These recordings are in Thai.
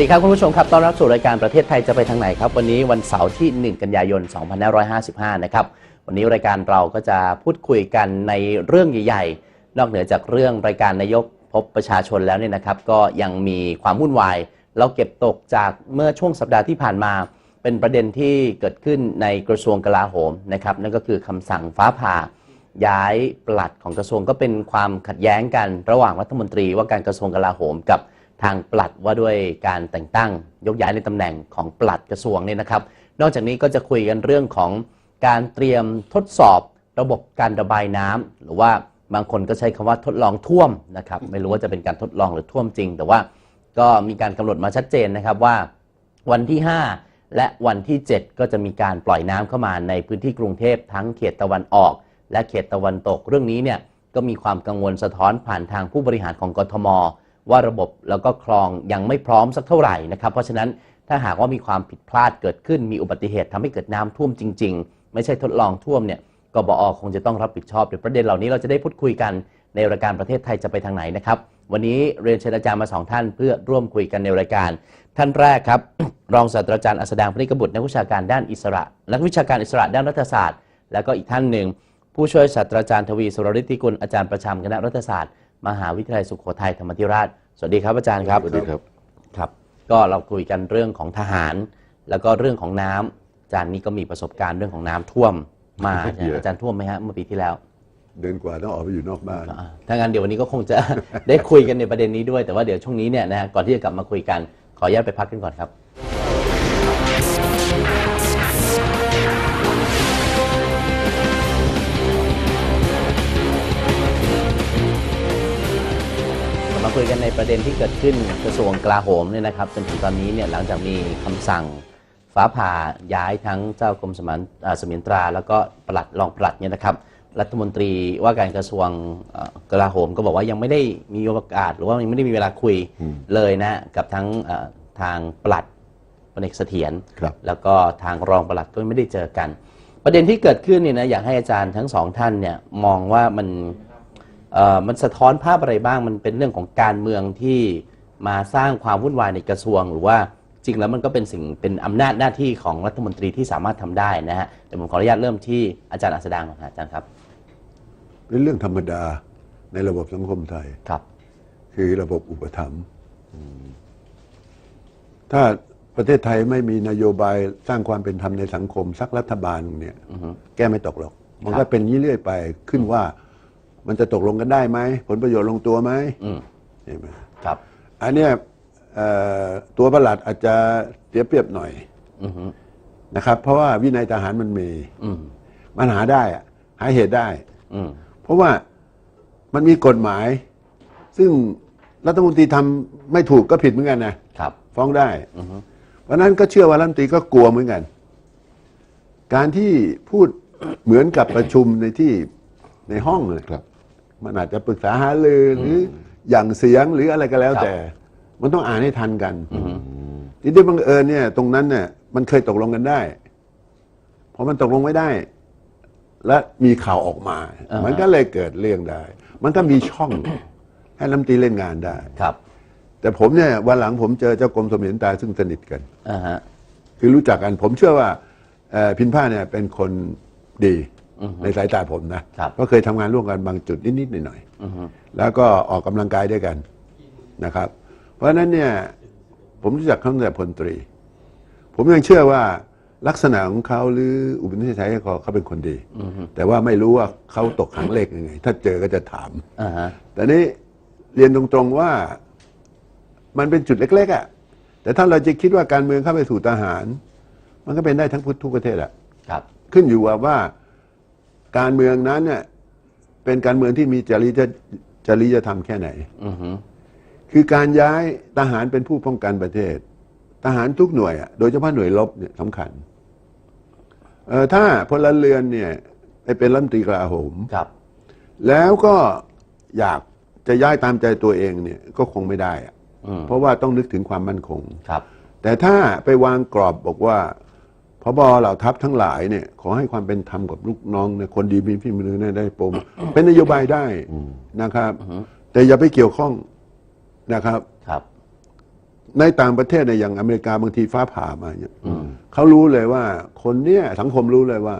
สดีครับคุณผู้ชมครับต้อนรับสู่รายการประเทศไทยจะไปทางไหนครับ วันนี้วันเสาร์ที่ 1 กันยายน 2555 นะครับ วันนี้รายการเราก็จะพูดคุยกันในเรื่องใหญ่ๆ นอกเหนือจากเรื่องรายการนายกพบประชาชนแล้วเนี่ยนะครับ ก็ยังมีความวุ่นวาย เราเก็บตกจากเมื่อช่วงสัปดาห์ที่ผ่านมา เป็นประเด็นที่เกิดขึ้นในกระทรวงกลาโหมนะครับนั่นก็คือคำสั่งฟ้าผ่าย้ายปลัดของกระทรวงก็เป็นความขัดแย้งกันระหว่างรัฐมนตรีว่าการกระทรวงกลาโหมกับ ทางปลัดว่าด้วยการแต่งตั้งยกย้ายในตำแหน่งของปลัดกระทรวงเนี่ยนะครับ นอกจากนี้ก็จะคุยกันเรื่องของการเตรียมทดสอบระบบการระบายน้ำหรือว่าบางคนก็ใช้คำว่าทดลองท่วมนะครับไม่รู้ว่าจะเป็นการทดลองหรือท่วมจริง แต่ว่าก็มีการกำหนดมาชัดเจนนะครับว่าวันที่ 5 และวันที่ 7 ก็จะมีการปล่อยน้ำเข้ามาในพื้นที่กรุงเทพทั้งเขตตะวันออก และเขตตะวันตก เรื่องนี้เนี่ยก็มีความกังวลสะท้อนผ่านทางผู้บริหารของกทม ว่าระบบแล้วก็คลองยังไม่พร้อมสักเท่าไหร่นะครับ เพราะฉะนั้นถ้าหากว่ามีความผิดพลาดเกิดขึ้น มีอุบัติเหตุทำให้เกิดน้ำท่วมจริง ๆ ไม่ใช่ทดลองท่วมเนี่ยกบอคงจะต้องรับผิดชอบเดี๋ยวประเด็นเหล่านี้เราจะได้พูดคุยกันในรายการประเทศไทยจะไปทางไหนนะครับ วันนี้เรียนเชิญอาจารย์มาสองท่านเพื่อร่วมคุยกันในรายการ ท่านแรกครับ รองศาสตราจารย์อัสดางพนิกบุตรนักวิชาการด้านอิสระนักวิชาการอิสระด้านรัฐศาสตร์ แล้วก็อีกท่านหนึ่งผู้ช่วยศาสตราจารย์ทวีสุรฤทธิกุลอาจารย์ประจำคณะรัฐศาสตร์ มหาวิทยาลัยสุโขทัยธรรมธิราช สวัสดีครับอาจารย์ครับ สวัสดีครับ ครับ ก็เราคุยกันเรื่องของทหาร แล้วก็เรื่องของน้ำอาจารย์นี่ก็มีประสบการณ์เรื่องของน้ำท่วมมาเยอะอาจารย์ท่วมไหมฮะเมื่อปีที่แล้ว เดือนกว่าต้องออกไปอยู่นอกบ้านอ่าถ้างั้นเดี๋ยววันนี้ก็คงจะได้คุยกันในประเด็นนี้ด้วย แต่ว่าเดี๋ยวช่วงนี้เนี่ยนะฮะก่อนที่จะกลับมาคุยกันขออนุญาตไปพักกันก่อนครับ มาคุยกันในประเด็นที่เกิดขึ้นกระทรวงกลาโหมเนี่ยนะครับจนถึงตอนนี้เนี่ยหลังจากมีคำสั่งฟ้าผ่าย้ายทั้งเจ้ากรมสมานอ่าสมินตรา แล้วก็ปลัดรองปลัดเนี่ยนะครับ รัฐมนตรีว่าการกระทรวงเอ่อกลาโหมก็บอกว่ายังไม่ได้มีโอกาสหรือว่ายังไม่ได้มีเวลาคุยอืมเลยนะกับทั้งเอ่อทางปลัดพลเอกเสถียรครับแล้วก็ทางรองปลัดก็ไม่ได้เจอกัน ประเด็นที่เกิดขึ้นเนี่ยนะอยากให้อาจารย์ทั้งสองท่านเนี่ยมองว่ามันเอ่อ มันสะท้อนภาพอะไรบ้างมันเป็นเรื่องของการเมืองที่มาสร้างความวุ่นวายในกระทรวง หรือว่าจริงแล้วมันก็เป็นสิ่งเป็นอำนาจหน้าที่ของรัฐมนตรีที่สามารถทำได้นะฮะเดี๋ยวผมขออนุญาตเริ่มที่อาจารย์อัสดางก่อนนะอาจารย์ครับเป็นเรื่องธรรมดาในระบบสังคมไทยครับ คือระบบอุปถัมภ์ถ้าประเทศไทยไม่มีนโยบายสร้างความเป็นธรรมในสังคมสักรัฐบาลหนึ่งเนี่ยอือฮึแก้ไม่ตกหรอก มันครัก็บเป็นอย่างนี้เรื่อยไปขึ้นว่า มันจะตกลงกันได้ไหมผลประโยชน์ลงตัวไหมอืมเห็นไหมครับ อันเนี้ยเอ่อตัวประหลัดอาจจะเสียเปรียบหน่อยอือฮึนะครับ เพราะว่าวินัยทหารมันมี อืมมันหาได้อะหาเหตุได้ อืมเพราะว่ามันมีกฎหมาย ซึ่งรัฐมนตรีทำไม่ถูกก็ผิดเหมือนกันนะครับ ฟ้องได้ อือฮึเพราะฉะนั้นก็เชื่อว่ารัฐมนตรีก็กลัวเหมือนกัน การที่พูด เหมือนกับประชุมในที่ในห้องเลยครับ มันอาจจะปรึกษาหารือหรืออย่างเสียงหรืออะไรก็แล้วครับแต่ มันต้องอ่านให้ทันกันอือฮึทีนี้บังเอิญเนี่ย ตรงนั้นเนี่ยมันเคยตกลงกันได้พอมันตกลงไม่ได้ และมีข่าวออกมาอ่าฮะมันก็เลยเกิดเรื่องได้ มันก็มีช่องให้ลำตรีเล่นงานได้ครับ แต่ผมเนี่ยวันหลังผมเจอเจ้ากรมสมเด็จตาซึ่งสนิทกันอ่าฮะคือรู้จักกัน ผมเชื่อว่าเอ่อพินผ้าเนี่ยเป็นคนดีอือฮึ ในสายตาผมนะครับก็เคยทำงานร่วมกันบางจุดนิดๆหน่อยๆอือฮึแล้วก็ออกกำลังกายด้วยกันนะครับ เพราะฉะนั้นเนี่ยผมรู้จักเขาตั้งแต่พลตรี ผมยังเชื่อว่าลักษณะของเขาหรืออุปนิสัยของเขาเขาเป็นคนดีอือฮึแต่ว่าไม่รู้ว่าเขาตกขังเลขยังไง ถ้าเจอก็จะถามอ่าฮะแต่นี้เรียนตรงๆว่ามันเป็นจุดเล็ก ๆอะ่ะ แต่ถ้าเราจะคิดว่าการเมืองเข้าไปสู่ทหาร มันก็เป็นได้ทั้งทุกประเทศอะครับขึ้นอยู่กับว่า การเมืองนั้นเนี่ยเป็นการเมืองที่มีจริยจริยธรรมแค่ไหน อือฮึคือการย้ายทหารเป็นผู้ป้องกันประเทศ ทหารทุกหน่วยอะโดยเฉพาะหน่วยรบเนี่ยสำคัญเอ่อถ้าพลเรือนเนี่ยไปเป็นรัฐมนตรีกลาโหม ครับ แล้วก็อยากจะย้ายตามใจตัวเองเนี่ยก็คงไม่ได้อะอืมเพราะว่าต้องนึกถึงความมั่นคง ครับ แต่ถ้าไปวางกรอบบอกว่า พบเหล่าทัพทั้งหลายเนี่ยขอให้ความเป็นธรรมกับลูกน้องเนี่ยคนดีมีพี่มือเนี่ยได้โปรโมทเป็นนโยบายได้นะครับ แต่อย่าไปเกี่ยวข้องนะครับครับ ในต่างประเทศในยอย่างอเมริกาบางทีฟ้าผ่ามาเนี่ยเขารู้เลยว่า คนเนี้ยสังคมรู้เลยว่า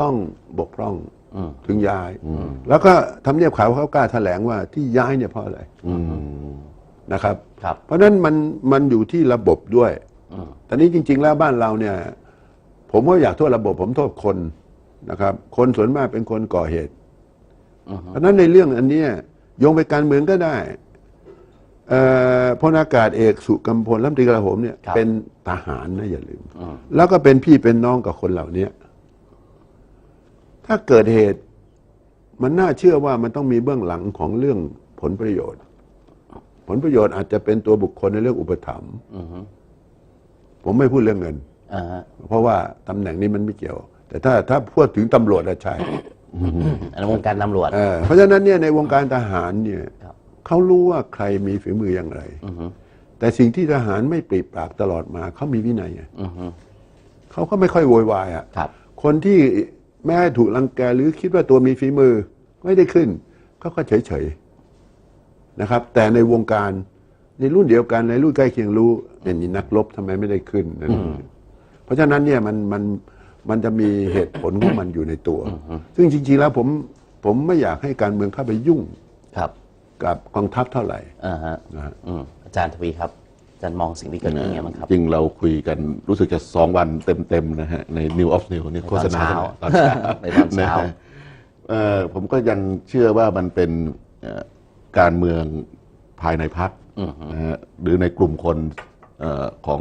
ต้องบกพร่องอืมถึงย้าย แล้วก็ทำเนียบขาวเขากล้าแถลงว่าที่ย้ายเนี่ยเพราะอะไรอืมนะครับครับ เพราะฉะนั้นมันมันอยู่ที่ระบบด้วยอืมแต่นี้จริง ๆ แล้วบ้านเราเนี่ย ผมก็อยากโทษระบบ ผมโทษคนนะครับ คนส่วนมากเป็นคนก่อเหตุอือฮึเพราะฉะนั้นในเรื่องอันเนี้ยโยงไปการเมืองก็ได้เอ่อพลอากาศเอกสุกัมพลรัฐมนตรีกลาโหมเนี่ยครับเป็นทหารนะอย่าลืมอืม แล้วก็เป็นพี่เป็นน้องกับคนเหล่านี้ถ้าเกิดเหตุมันน่าเชื่อว่ามันต้องมีเบื้องหลังของเรื่องผลประโยชน์ ผลประโยชน์อาจจะเป็นตัวบุคคลในเรื่องอุปถัมภ์อือฮึผมไม่พูดเรื่องเงินอ่าฮะ เพราะว่าตำแหน่งนี้มันไม่เกี่ยว แต่ถ้าถ้าพูดถึงตำรวจอะใช่อันนั้นวงการตำรวจเออเพราะฉะนั้นเนี่ยในวงการทหารเนี่ยครับเขารู้ว่าใครมีฝีมืออย่างไรอือฮึแต่สิ่งที่ทหารไม่ปริปากตลอดมาเขามีวินัยไงอือฮึเขาก็ไม่ค่อยโวยวายอะครับคนที่แม้ถูกรังแกหรือคิดว่าตัวมีฝีมือไม่ได้ขึ้นเขาก็เฉยๆนะครับ แต่ในวงการในรุ่นเดียวกันในรุ่นใกล้เคียงรู้เนี่ยนี่นักรบทำไมไม่ได้ขึ้นนั่นเพ ราะฉะนั้นเนี่ยมันมันมันจะมีเหตุผลของมันอยู่ในตัว ซึ่งจริง ๆ แล้วผมผมไม่อยากให้การเมืองเข้าไปยุ่งครับ กับกองทัพเท่าไหร่อ่าฮะนะฮะอืมอาจารย์ทวีครับอาจารย์มองสิ่งที่เกิดขึ้นยังไงบ้างครับ จริงเราคุยกันรู้สึกจะสองวันเต็ม ๆ นะฮะ ใน New of New เนี่ยโฆษณาตอนเช้าตอนเช้าในตอนเช้าะฮะเอ่อผมก็ยังเชื่อว่ามันเป็นเอ่อการเมืองภายในพักนะฮะหรือในกลุ่มคนเอ่อของ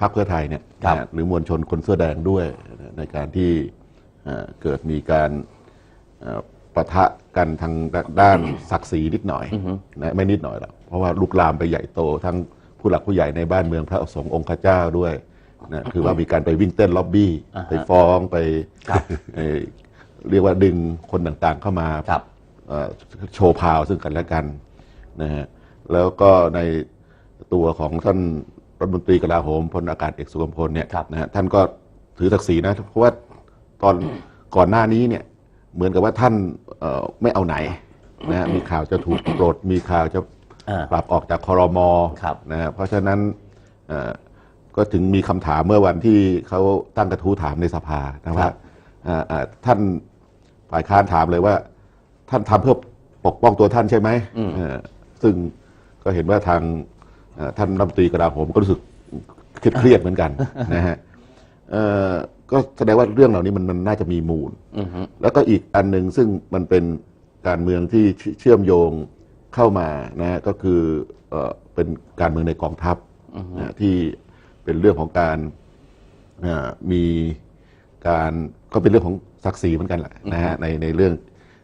พรรคเพื่อไทยเนี่ยครับนะฮะหรือมวลชนคนเสื้อแดงด้วยนะในการที่เอ่อเกิดมีการเอ่อปะทะกันทางด้านศักดิ์ศรีนิดหน่อยนะไม่นิดหน่อยหรอกเพราะว่าลุกลามไปใหญ่โตทั้งผู้หลักผู้ใหญ่ในบ้านเมืองพระสงฆ์องค์ข้าเจ้าด้วยนะคือว่ามีการไปวิ่งเต้นล็อบบี้อ่าฮะไปฟ้องไปครับเอ่อเรียกว่าดึงคนต่างๆเข้ามา ครับ เอ่อโชว์พาวซึ่งกันและกันนะฮะแล้วก็ในตัวของท่าน รัฐมนตรีกลาโหมพลอากาศเอกสุวรรณพลเนี่ยครับนะฮะท่านก็ถือศักดิ์ศรีนะเพราะว่าตอนก่อนหน้านี้เนี่ยเหมือนกับว่าท่านเอ่อไม่เอาไหนนะฮะมีข่าวจะถูกปลดมีข่าวจะอ่าปรับออกจากคอรมอครับนะฮะเพราะฉะนั้นเอ่อก็ถึงมีคำถามเมื่อวันที่เขาตั้งกระทู้ถามในสภานะครัว่าบอ่าอ่าท่านฝ่ายค้านถามเลยว่า ท่านทำเพื่อปกป้องตัวท่านใช่ไหมเออซึ่งก็เห็นว่าทางเอ่อ ท่านรัฐมนตรีกระดาโหมก็รู้สึกเครียดๆเหมือนกันนะฮะเอ่อก็แสดงว่าเรื่องเหล่านี้มันมันน่าจะมีมูลอือฮึแล้วก็อีกอันหนึ่งซึ่งมันเป็นการเมืองที่เชื่อเชื่อมโยงเข้ามานะฮะก็คือเอ่อเป็นการเมืองในกองทัพนะที่เป็นเรื่องของการเอ่อมีการก็เป็นเรื่องของศักดิ์ศรีเหมือนกันแหละนะฮะในในเรื่อง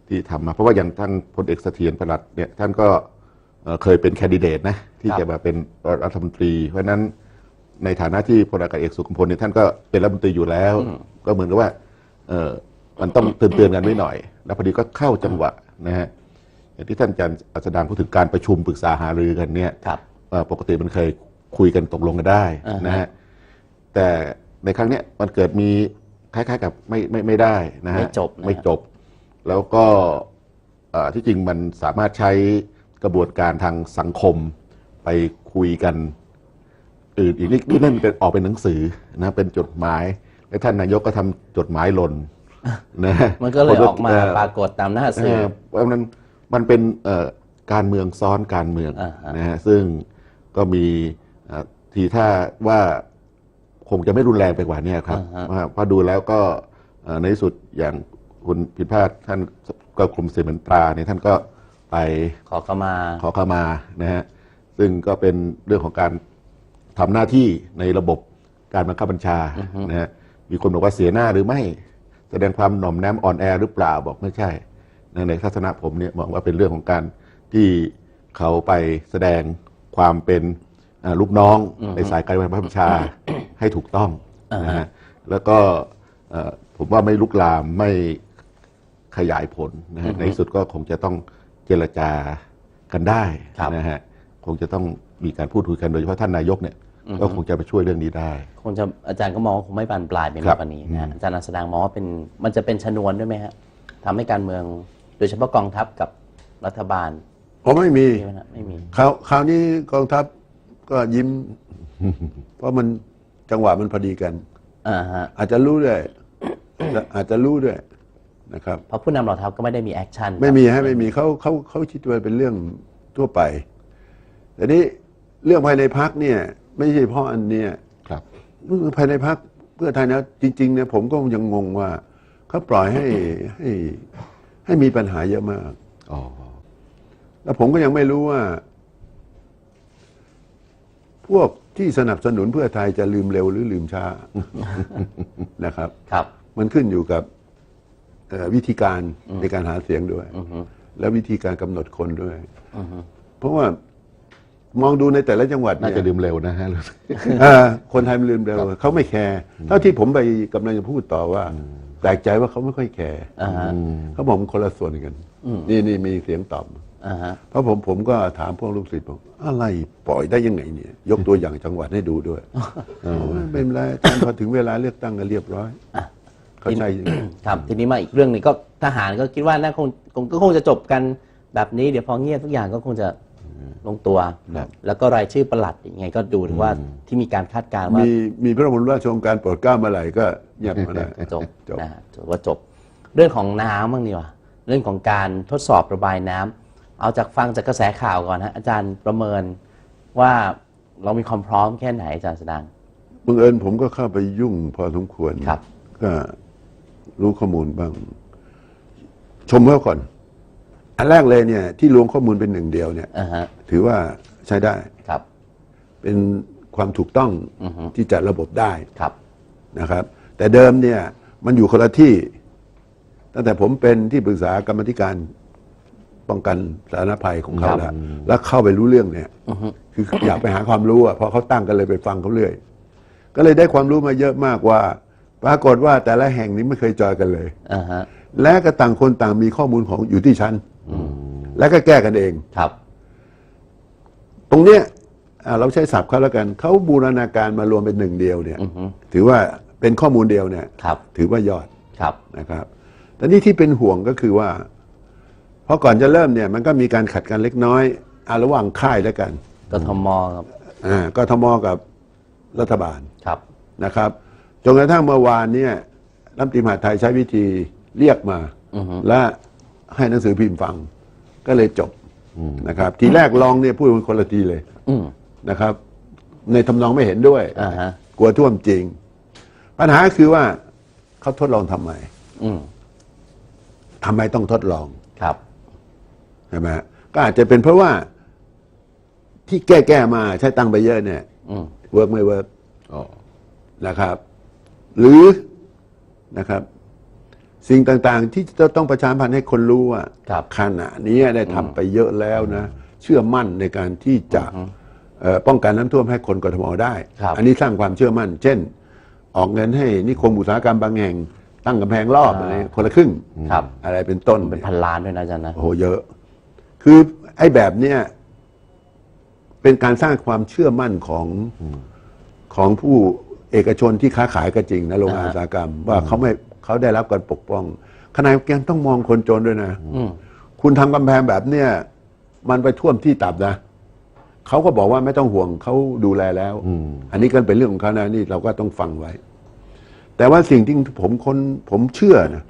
ที่ทำมา เพราะว่าอย่างท่านพลเอกเสถียรประหลัดเนี่ยท่านก็ เอ่อเคยเป็นแคนดิเดตนะที่ครับจะมาเป็นรัฐมนตรี เพราะฉะนั้นในฐานะที่พลอากาศเอกสุขพลเนี่ยท่านก็เป็นรัฐมนตรีอยู่แล้ว ก็เหมือนกับว่าเออมันต้องเตือนเตือนๆกันไว้หน่อย แล้วพอดีก็เข้าจังหวะนะฮะอย่างที่ท่านอาจารย์อัสดางพูดถึงการประชุมปรึกษาหารือกันเนี่ยครับเอ่อปกติมันเคยคุยกันตกลงกันได้อ่าฮะนะฮะแต่ในครั้งเนี้ยมันเกิดมีคล้ายๆกับไม่ไม่ไม่ได้นะฮะไม่จบนะฮะไม่จบ แล้วก็เอ่อที่จริงมันสามารถใช้ กระบวนการทางสังคมไปคุยกันอื่นอีกนี่นี่นั่นเป็นออกเป็นหนังสือนะเป็นจดหมาย และท่านนายกก็ทำจดหมายหล่นนะมันก็เลยออกมาเปรากฏตามหน้าสื่อเเพราะฉะนั้นมันเป็นเอ่อการเมืองซ้อนการเมืองอ่าฮะนะฮะซึ่งก็มีเอ่อทีท่าว่าคงจะไม่รุนแรงไปกว่านี้ครับอ่าฮะว่าเพราะดูแล้วก็เอ่อในที่สุดอย่างคุณพิพาทท่านก็กลุ่มเสมันตราเนี่ยท่านก็ ไปขอเข้ามาขอเข้ามานะฮะซึ่งก็เป็นเรื่องของการทำหน้าที่ในระบบการบังคับบัญชานะฮะมีคนบอกว่าเสียหน้าหรือไม่ แสดงความหน่อมแนมอ่อนแอหรือเปล่าบอกไม่ใช่นะในทัศนะผมเนี่ยมองว่าเป็นเรื่องของการที่เขาไปแสดงความเป็นอ่าลูกน้องในสายการบังคับบัญชาให้ถูกต้องนะฮะแล้วก็เอ่อผมว่าไม่ลุกลามไม่ขยายผลนะฮะในที่สุดก็คงจะต้อง เจรจากันได้ครับนะฮะคงจะต้องมีการพูดคุยกันโดยเฉพาะท่านนายกเนี่ยก็คงจะไปช่วยเรื่องนี้ได้ คงจะอาจารย์ก็มองว่าคงไม่บานปลายไปครัมากบกว่านี้นะฮะอาจารย์อัสดางมองว่าเป็นมันจะเป็นชนวนด้วยไหมฮะทำให้การเมืองโดยเฉพาะกองทัพกับรัฐบาลผมไม่มีมีไหมฮะไม่มีคราวคราวนี้กองทัพก็ยิ้ม เพราะมันจังหวะมันพอดีกันอ่าฮะอาจจะรู้ด้วยอาจจะรู้ด้วย นะครับเพราะผู้นำเหล่าทัพก็ไม่ได้มีแอคชั่นไม่มีฮะไม่มีเขาเขาเขาคิดว่าเป็นเรื่องทั่วไป แต่นี้เรื่องภายในพักเนี่ย ไม่ใช่เพราะอันเนี้ยครับเรื่องภายในพักเพื่อไทยนะจริงๆเนี่ยผมก็ยังงงว่าเขาปล่อยให้ให้ให้มีปัญหาเยอะมากอ๋อแล้วผมก็ยังไม่รู้ว่า พวกที่สนับสนุนเพื่อไทยจะลืมเร็วหรือลืมช้านะครับ ครับ มันขึ้นอยู่กับเอ่อ วิธีการในการหาเสียงด้วย และวิธีการกำหนดคนด้วยเพราะว่ามองดูในแต่ละจังหวัดน่าเนี่ยจะลืมเร็วนะฮะเออคนไทยมันลืมเร็วเขาไม่แคร์เท่าที่ผมไปกำลังจะพูดต่อว่าแปลกใจว่าเขาไม่ค่อยแคร์อ่าฮะเขาบอกมันคนละส่วนกันนี่นี่มีเสียงตอบอ่าฮะเพราะผมผมก็ถามพวกลูกศิษย์บอกอะไรปล่อยได้ยังไงเนี่ย ยกตัวอย่างจังหวัดให้ดูด้วยบอกว่าไม่เป็นไรอาจารย์พอถึงเวลาเลือกตั้งก็เรียบร้อย เขาใช่อย่างนี้ครับทีนี้มาอีกเรื่องหนึ่งก็ทหารก็คิดว่าน่าคงคงก็คงจะจบกันแบบนี้เดี๋ยวพอเงียบทุกอย่างก็คงจะลงตัว ครับ แล้วก็รายชื่อประหลัดยังไงก็ดูถึงว่าที่มีการคาดการณ์ว่า มีมีพระบรมราชโองการโปรดเกล้าเมื่อไหร่ก็เงียบมาแล้ว จบจบ นะฮะถือว่าจบเรื่องของน้ำบ้างดีกว่าเรื่องของการทดสอบระบายน้ำเอาจากฟังจากกระแสข่าวก่อนฮะอาจารย์ประเมินว่าเรามีความพร้อมแค่ไหนอาจารย์แสดงบังเอิญผมก็เข้าไปยุ่งพอสมควรครับ ก็ รู้ข้อมูลบ้าง ชมเขาก่อน อันแรกเลยเนี่ย ที่รวมข้อมูลเป็นหนึ่งเดียวเนี่ย อ่าฮะ ถือว่าใช้ได้ ครับ เป็นความถูกต้องอือฮึ ที่จัดระบบได้ครับ นะครับ แต่เดิมเนี่ย มันอยู่คนละที่ ตั้งแต่ผมเป็นที่ปรึกษากรรมธิการป้องกันสาธารณภัยของเขาครับแล้วแล้วเข้าไปรู้เรื่องเนี่ยคืออยากไปหาความรู้อะพอเขาตั้งกันเลยไปฟังเขาเรื่อย ก็เลยได้ความรู้มาเยอะมากว่า ปรากฏว่าแต่ละแห่งนี้ไม่เคยจอยกันเลย อ่าฮะและก็ต่างคนต่างมีข้อมูลของอยู่ที่ชั้นและก็แก้กันเอง ครับ ตรงเนี้ยอ่าเราใช้ศัพท์เขาแล้วกัน เขาบูรณาการมารวมเป็นหนึ่งเดียวเนี่ย อือฮึถือว่าเป็นข้อมูลเดียวเนี่ย ครับถือว่ายอดครับ นะครับแต่นี่ที่เป็นห่วงก็คือว่า เพราะก่อนจะเริ่มเนี่ย มันก็มีการขัดกันเล็กน้อยอาระหว่างค่ายแล้วกันกทมครับอ่ากทมกับรัฐบาลครับ นะครับ จนกระทั่งเมื่อวานเนี่ยรัฐมนตรีมหาดไทยใช้วิธีเรียกมา อือฮึ และให้หนังสือพิมพ์ฟังก็เลยจบนะครับ ทีแรกลองเนี่ยพูดเป็นคนละทีเลยอืมนะครับ ในทำนองไม่เห็นด้วย อ่าฮะ กลัวท่วมจริง ปัญหาคือว่าเขาทดลองทำไมอืมทำไมต้องทดลองครับ ใช่ไหมฮะก็อาจจะเป็นเพราะว่าที่แก้แก้ๆมาใช้ตังค์ไปเยอะเนี่ยอืม เวิร์กไม่เวิร์กอ๋อนะครับ หรือนะครับ สิ่งต่างๆ ที่จะต้องประชาสัมพันธ์ให้คนรู้ว่าครับขณะนี้ได้ทำไปเยอะแล้วนะ เชื่อมั่นในการที่จะเอ่อป้องกันน้ำท่วมให้คนกทมได้ครับอันนี้สร้างความเชื่อมั่น เช่น ออกเงินให้นิคมอุตสาหกรรมบางแห่ง ตั้งกำแพงรอบอะไรคนละครึ่งครับอะไรเป็นต้นเป็นเนี่ยพันล้านด้วยนะอาจารย์นะโอ้โหเยอะ คือไอ้แบบเนี้ยเป็นการสร้างความเชื่อมั่นของของผู้ เอกชนที่ค้าขายก็จริงนะโรงงานอ่าฮะอุตสาหกรรม ว่าเขาไม่เขาได้รับการปกป้องขณะเดียวกันต้องมองคนจนด้วยนะอืมคุณทำกำแพงแบบเนี้ยมันไปท่วมที่ต่ำนะเขาก็บอกว่าไม่ต้องห่วงเขาดูแลแล้ว อันนี้ก็เป็นเรื่องของเขานะนี่เราก็ต้องฟังไว้ แต่ว่าสิ่งที่ผมคนผมเชื่อนะ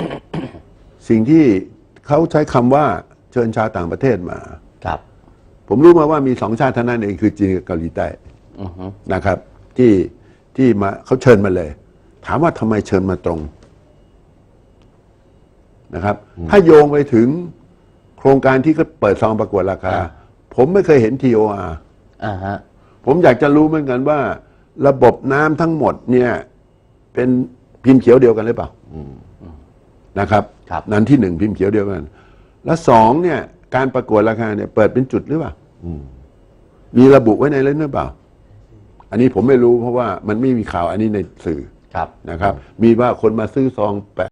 สิ่งที่เขาใช้คำว่าเชิญชาวต่างประเทศมา ครับ ผมรู้มาว่ามีสองชาติเท่านั้นเองคือจีนกับเกาหลีใต้อือฮึนะครับ ที่ ที่มาเขาเชิญมาเลย ถามว่าทำไมเชิญมาตรงนะครับ ถ้าโยงไปถึงโครงการที่เขาเปิดซองประกวดราคา ผมไม่เคยเห็น TOR อ่าฮะผมอยากจะรู้เหมือนกันว่า ระบบน้ำทั้งหมดเนี่ย เป็นพิมพ์เขียวเดียวกันหรือเปล่านะครับครับ นั่นที่หนึ่งพิมพ์เขียวเดียวกัน แล้วสองเนี่ย การประกวดราคาเนี่ย เปิดเป็นจุดหรือเปล่ามีระบุไว้ในเล่นหรือเปล่า อันนี้ผมไม่รู้เพราะว่ามันไม่มีข่าวอันนี้ในสื่อครับนะครับ มีว่าคนมาซื้อซองแปะ